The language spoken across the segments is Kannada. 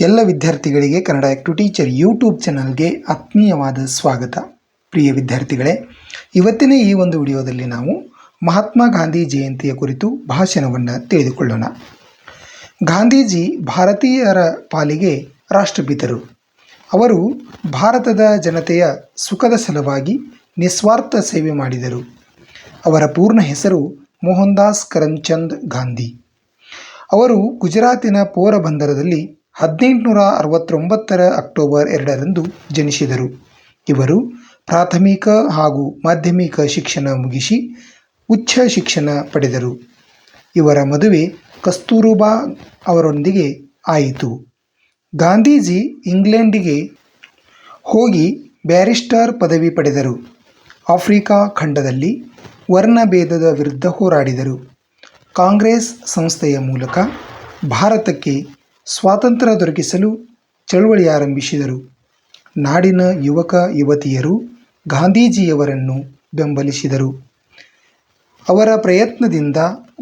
ಎಲ್ಲ ವಿದ್ಯಾರ್ಥಿಗಳಿಗೆ ಕನ್ನಡ ಟು ಟೀಚರ್ ಯೂಟ್ಯೂಬ್ ಚಾನಲ್ಗೆ ಆತ್ಮೀಯವಾದ ಸ್ವಾಗತ. ಪ್ರಿಯ ವಿದ್ಯಾರ್ಥಿಗಳೇ, ಇವತ್ತಿನ ಈ ಒಂದು ವಿಡಿಯೋದಲ್ಲಿ ನಾವು ಮಹಾತ್ಮ ಗಾಂಧಿ ಜಯಂತಿಯ ಕುರಿತು ಭಾಷಣವನ್ನು ತಿಳಿದುಕೊಳ್ಳೋಣ. ಗಾಂಧೀಜಿ ಭಾರತೀಯರ ಪಾಲಿಗೆ ರಾಷ್ಟ್ರಪಿತರು. ಅವರು ಭಾರತದ ಜನತೆಯ ಸುಖದ ಸಲುವಾಗಿ ನಿಸ್ವಾರ್ಥ ಸೇವೆ ಮಾಡಿದರು. ಅವರ ಪೂರ್ಣ ಹೆಸರು ಮೋಹನ್ದಾಸ್ ಕರಮ್ಚಂದ್ ಗಾಂಧಿ. ಅವರು ಗುಜರಾತಿನ ಪೋರಬಂದರದಲ್ಲಿ ಹದಿನೆಂಟುನೂರ ಅರವತ್ತೊಂಬತ್ತರ ಅಕ್ಟೋಬರ್ ಎರಡರಂದು ಜನಿಸಿದರು. ಇವರು ಪ್ರಾಥಮಿಕ ಹಾಗೂ ಮಾಧ್ಯಮಿಕ ಶಿಕ್ಷಣ ಮುಗಿಸಿ ಉಚ್ಚ ಶಿಕ್ಷಣ ಪಡೆದರು. ಇವರ ಮದುವೆ ಕಸ್ತೂರುಬಾ ಅವರೊಂದಿಗೆ ಆಯಿತು. ಗಾಂಧೀಜಿ ಇಂಗ್ಲೆಂಡಿಗೆ ಹೋಗಿ ಬ್ಯಾರಿಸ್ಟರ್ ಪದವಿ ಪಡೆದರು. ಆಫ್ರಿಕಾ ಖಂಡದಲ್ಲಿ ವರ್ಣಭೇದದ ವಿರುದ್ಧ ಹೋರಾಡಿದರು. ಕಾಂಗ್ರೆಸ್ ಸಂಸ್ಥೆಯ ಮೂಲಕ ಭಾರತಕ್ಕೆ ಸ್ವಾತಂತ್ರ್ಯ ದೊರಕಿಸಲು ಚಳುವಳಿ ಆರಂಭಿಸಿದರು. ನಾಡಿನ ಯುವಕ ಯುವತಿಯರು ಗಾಂಧೀಜಿಯವರನ್ನು ಬೆಂಬಲಿಸಿದರು. ಅವರ ಪ್ರಯತ್ನದಿಂದ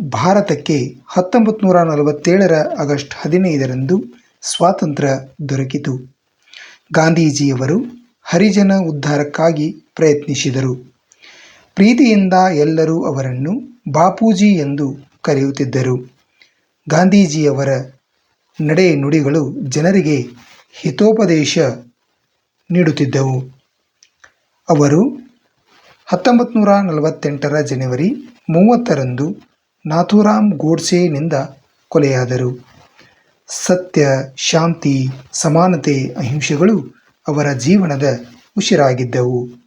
ಭಾರತಕ್ಕೆ ಹತ್ತೊಂಬತ್ತು ನೂರ ನಲವತ್ತೇಳರ ಆಗಸ್ಟ್ ಹದಿನೈದರಂದು ಸ್ವಾತಂತ್ರ್ಯ ದೊರಕಿತು. ಗಾಂಧೀಜಿಯವರು ಹರಿಜನ ಉದ್ಧಾರಕ್ಕಾಗಿ ಪ್ರಯತ್ನಿಸಿದರು. ಪ್ರೀತಿಯಿಂದ ಎಲ್ಲರೂ ಅವರನ್ನು ಬಾಪೂಜಿ ಎಂದು ಕರೆಯುತ್ತಿದ್ದರು. ಗಾಂಧೀಜಿಯವರ ನಡೆ ನುಡಿಗಳು ಜನರಿಗೆ ಹಿತೋಪದೇಶ ನೀಡುತ್ತಿದ್ದವು. ಅವರು ಹತ್ತೊಂಬತ್ತು ನೂರ ನಲವತ್ತೆಂಟರ ಜನವರಿ ಮೂವತ್ತರಂದು ನಾಥೂರಾಮ್ ಗೋಡ್ಸೆನಿಂದ ಕೊಲೆಯಾದರು. ಸತ್ಯ, ಶಾಂತಿ, ಸಮಾನತೆ, ಅಹಿಂಸೆಗಳು ಅವರ ಜೀವನದ ಉಸಿರಾಗಿದ್ದವು.